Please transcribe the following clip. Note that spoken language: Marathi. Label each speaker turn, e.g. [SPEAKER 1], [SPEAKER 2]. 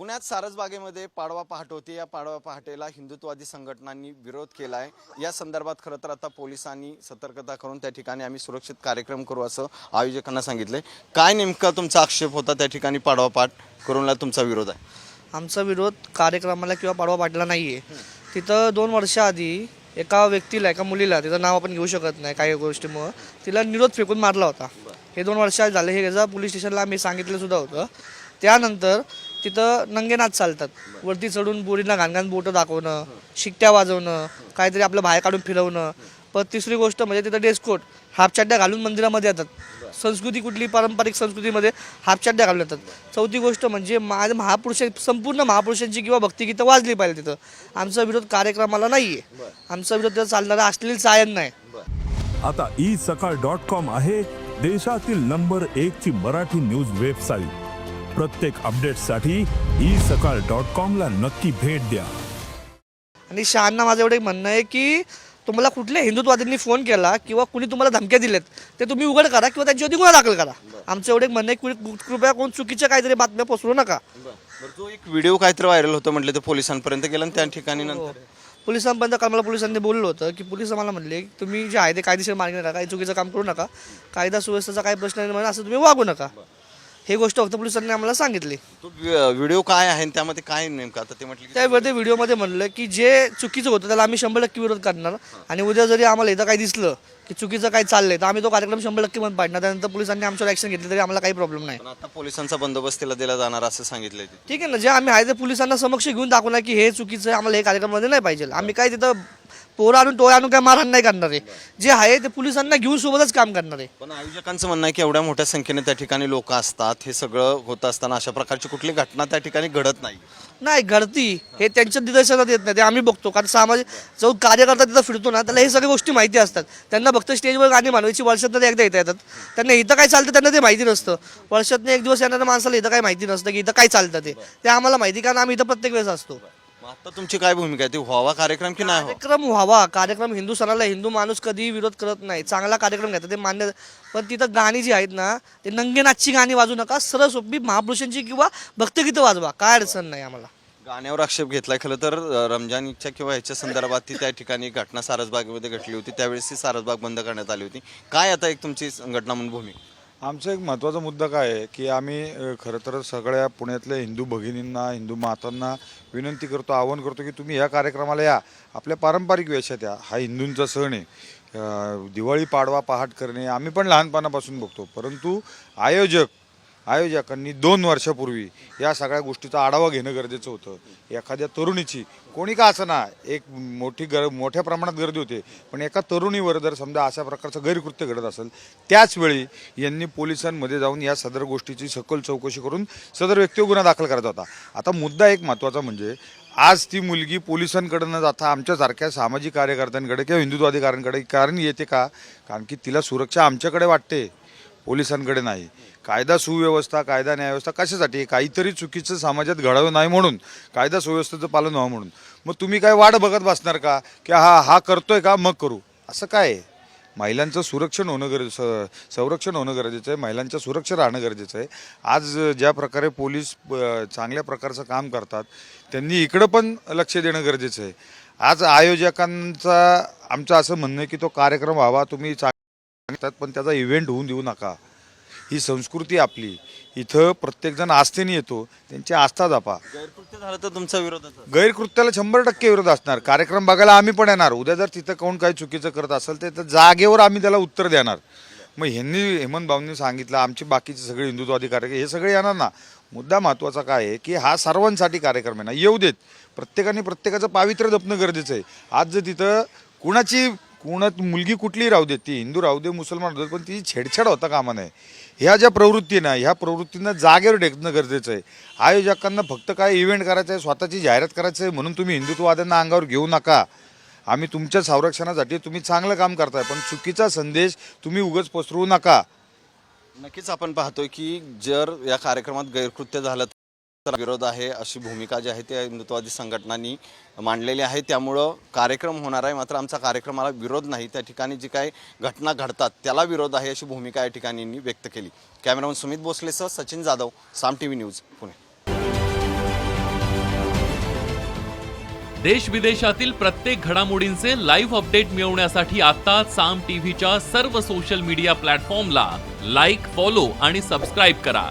[SPEAKER 1] पुण्यात सारसबागेमध्ये पाडवा पहाट होती या पाडवा पहाटेला हिंदुत्ववादी संघटनांनी विरोध केला आहे या संदर्भात खरं तर आता पोलिसांनी सतर्कता करून त्या ठिकाणी आम्ही सुरक्षित कार्यक्रम करू असं आयोजकांना सांगितले काय नेमका तुमचा आक्षेप होता? त्या ठिकाणी पाडवा पाठ करूनला तुमचा विरोध आहे.
[SPEAKER 2] आमचा विरोध कार्यक्रमाला किंवा पाडवा पाटला नाही आहे तिथं दोन वर्षाआधी एका व्यक्तीला एका मुलीला तिचं नाव आपण घेऊ शकत नाही काही गोष्टीमुळं तिला निरोध फेकून मारला होता. हे दोन वर्ष झाले हे गजा पोलीस स्टेशनला आम्ही सांगितलं सुद्धा होतं. त्यानंतर तिथं नंगेनाच चालतात. वरती चढून बोरींना घाणघाण बोटं दाखवणं शिकट्या वाजवणं काहीतरी आपलं बाहेर काढून फिरवणं. पण तिसरी गोष्ट म्हणजे तिथं डेस्कोट हाफचड्ड्या घालून मंदिरामध्ये येतात. संस्कृती कुठली पारंपरिक संस्कृतीमध्ये हाफचड्ड्या घालून येतात. चौथी गोष्ट म्हणजे मा महापुरुष संपूर्ण महापुरुषांची किंवा भक्तिगीतं वाजली पाहिजे तिथं. आमचा विरोध कार्यक्रमाला नाही आहे आमचा विरोध तिथं चालणारा असलेली सायन नाही.
[SPEAKER 3] आता ई सकाळ डॉट कॉम आहे देशातील नंबर एक ची मराठी न्यूज वेबसाईट. प्रत्येक अपडेटसाठी ई सकाळ डॉट कॉम ला नक्की भेट द्या.
[SPEAKER 2] आणि शहांना माझं एवढं एक म्हणणं आहे की तुम्हाला कुठल्या हिंदुत्वादींनी फोन केला किंवा कुणी तुम्हाला धमक्या दिल्यात ते तुम्ही उघड करा किंवा त्यांच्यावरती गुन्हा दाखल करा. आमचं एवढं एक म्हणणं आहे की कृपया कोण चुकीच्या काहीतरी बातम्या पसरू नका.
[SPEAKER 1] बरं तो एक व्हिडिओ काहीतरी व्हायरल होतं म्हटलं ते पोलिसांपर्यंत गेला आणि त्या ठिकाणी नंतर?
[SPEAKER 2] पोलिसांपर्यंत काल मला पोलिसांनी बोललं होतं की पोलीस मला म्हणले की तुम्ही जे आहे ते कायदेशीर मार्ग नका काही चुकीचं काम करू नका कायदा सुव्यवस्थेचा काही प्रश्न निर्माण असं तुम्ही वागू नका. हे गोष्ट फक्त पोलिसांनी आम्हाला सांगितली.
[SPEAKER 1] तो व्हिडिओ काय आहे आणि त्यामध्ये काय नेमकं? आता ते म्हटलं की
[SPEAKER 2] त्यावेळी ते व्हिडिओमध्ये म्हणलं की जे चुकीचं होतं त्याला आम्ही शंभर टक्के विरोध करणार. आणि उद्या जरी आम्हाला इथं काही दिसलं की चुकीचं काही चाललंय तर आम्ही तो कार्यक्रम शंभर टक्के बंद पाडणार. त्यानंतर पोलिसांनी आमच्यावर ॲक्शन घेतली तरी आम्हाला काही प्रॉब्लेम नाही.
[SPEAKER 1] पण आता पोलिसांचा बंदोबस्त तिला दिला जाणार असं सांगितलंय ते
[SPEAKER 2] ठीक आहे ना जे आम्ही आहे ते पोलिसांना समक्ष घेऊन दाखवणार की हे चुकीचं आहे आम्हाला हे कार्यक्रमामध्ये नाही पाहिजे. आम्ही काय तिथं पोरं आणून टोळ्या आणून काय मारहाण नाही करणार आहे. जे आहे ते पोलिसांना घेऊन सोबतच काम करणार आहे.
[SPEAKER 1] पण आयोजकांचं म्हणणं आहे की एवढ्या मोठ्या संख्येने त्या ठिकाणी लोक असतात हे सगळं होत असताना अशा प्रकारची कुठली घटना त्या ठिकाणी घडत नाही.
[SPEAKER 2] नाही घडती. हे त्यांच्या निदर्शनात येत नाही. ते आम्ही बघतो. कारण सामाजिक जो कार्यकर्ता तिथं फिरतो ना त्याला हे सगळ्या गोष्टी माहिती असतात. त्यांना फक्त स्टेजवर गाणी मानवायची. वर्षातनं एकदा येता येतात. त्यांना इथं काय चालतं त्यांना ते माहिती नसतं. वर्षातनं एक दिवस येणाऱ्या माणसाला इथं काय माहिती नसतं की इथं काय चालतं ते. ते आम्हाला माहिती कारण आम्ही इथं प्रत्येक वेळेस असतो.
[SPEAKER 1] आता तुमची काय भूमिका आहे? ती व्हावा कार्यक्रम की नाही व्हावा?
[SPEAKER 2] कार्यक्रम व्हावा. कार्यक्रम हिंदू सणाला हिंदू माणूस कधीही विरोध करत नाही. चांगला कार्यक्रम घेतात ते मान्य पण तिथं गाणी जी आहेत ना ते नंगेनाथची गाणी वाजू नका. सरळ सोपी महापुरुषांची किंवा भक्तगीतं वाजवा. काय अडचण नाही आम्हाला.
[SPEAKER 1] गाण्यावर आक्षेप घेतलाय खरं तर अं, रमजानच्या किंवा ह्याच्या संदर्भात ती त्या ठिकाणी घटना सारसबागेमध्ये घडली होती. त्यावेळेस ती सारसबाग बंद करण्यात आली होती. काय आता एक तुमची संघटना म्हणून भूमिका?
[SPEAKER 4] आमचा एक महत्त्वाचा मुद्दा काय आहे की आम्ही खरं तर सगळ्या पुण्यातल्या हिंदू भगिनींना हिंदू मातांना विनंती करतो आवाहन करतो की तुम्ही या कार्यक्रमाला या. आपल्या पारंपरिक वेशात या. हा हिंदूंचा सण आहे. दिवाळी पाडवा पहाट करणे आम्ही पण लहानपणापासून बघतो. परंतु आयोजक आयोजकांनी दोन वर्षापूर्वी या सगळ्या गोष्टीचा आढावा घेणं गरजेचं होतं. एखाद्या तरुणीची कोणी का असं ना एक मोठी गर मोठ्या प्रमाणात गर्दी होते पण एका तरुणीवर जर समजा अशा प्रकारचं गैरकृत्य घडत असेल त्याचवेळी यांनी पोलिसांमध्ये जाऊन या सदर गोष्टीची सखोल चौकशी करून सदर व्यक्तीवर गुन्हा दाखल करायचा होता. आता मुद्दा एक महत्त्वाचा म्हणजे आज ती मुलगी पोलिसांकडे न जाता आमच्यासारख्या सामाजिक कार्यकर्त्यांकडे किंवा हिंदुत्वाधिकाऱ्यांकडे कारण येते का? कारण की तिला सुरक्षा आमच्याकडे वाटते पोलिसांकडे नाही. कायदा सुव्यवस्था कायदा न्यायव्यवस्था कशासाठी? काहीतरी चुकीचं समाजात घडावं नाही म्हणून कायदा सुव्यवस्थेचं पालन व्हावं म्हणून. मग तुम्ही काय वाट बघत बसणार का? की हा हा करतोय का? मग करू. असं काय आहे? महिलांचं सुरक्षण होणं गरजेचं संरक्षण होणं गरजेचं आहे. महिलांच्या सुरक्षा राहणं गरजेचं आहे. आज ज्या प्रकारे पोलीस चांगल्या प्रकारचं काम करतात त्यांनी इकडं पण लक्ष देणं गरजेचं आहे. आज आयोजकांचा आमचं असं म्हणणं आहे की तो कार्यक्रम व्हावा. तुम्ही चांगतात पण त्याचा इव्हेंट होऊन देऊ नका. ही संस्कृती आपली. इथं प्रत्येकजण आस्थेने येतो. त्यांची आस्था जपा.
[SPEAKER 1] गैरकृत्य झालं तर तुमचा विरोधाचा
[SPEAKER 4] गैरकृत्याला शंभर टक्के विरोध असणार. कार्यक्रम बघायला आम्ही पण येणार. उद्या जर तिथं कोण काही चुकीचं करत असेल तर जागेवर आम्ही त्याला उत्तर देणार. मग ह्यांनी हेमंत भाऊंनी सांगितलं आमचे बाकीचे सगळे हिंदुत्वादी कार्यक्रम हे सगळे येणार ना? मुद्दा महत्त्वाचा काय आहे की हा सर्वांसाठी कार्यक्रम आहे ना? येऊ देत. प्रत्येकाने प्रत्येकाचं पावित्र्य जपणं गरजेचं आहे. आज जर तिथं कुणाची कुणात मुलगी कुठलीही राहू दे ती हिंदू राहू दे मुसलमान राहू दे पण ती छेडछाड होता कामा नये ह्या ज्या प्रवृत्ती ना ह्या प्रवृत्तींना जागेवर टेकणं गरजेचं आहे. आयोजकांना फक्त काय इव्हेंट करायचं आहे स्वतःची जाहिरात करायचं आहे म्हणून तुम्ही हिंदुत्ववाद्यांना अंगावर घेऊ नका. आम्ही तुमच्या संरक्षणासाठी तुम्ही चांगलं काम करताय पण चुकीचा संदेश तुम्ही उगच पसरवू नका.
[SPEAKER 1] नक्कीच आपण पाहतोय की जर या कार्यक्रमात गैरकृत्य झालं विरोध आहे अशी भूमिका जी आहे त्या हिंदुत्ववादी संघटनांनी मांडलेली आहे. त्यामुळं कार्यक्रम होणार आहे. मात्र आमचा कार्यक्रमाला विरोध नाही. त्या ठिकाणी जी काही घटना घडतात त्याला विरोध आहे अशी भूमिका या ठिकाणी व्यक्त केली. Cameraman Sumit भोसलेसह Sachin Jadhav Saam T V news Pune.
[SPEAKER 5] देश विदेशातील प्रत्येक घडामोडींचे लाईव्ह अपडेट मिळवण्यासाठी आता साम टीव्हीच्या सर्व सोशल मीडिया प्लॅटफॉर्मला लाईक फॉलो आणि सबस्क्राईब करा.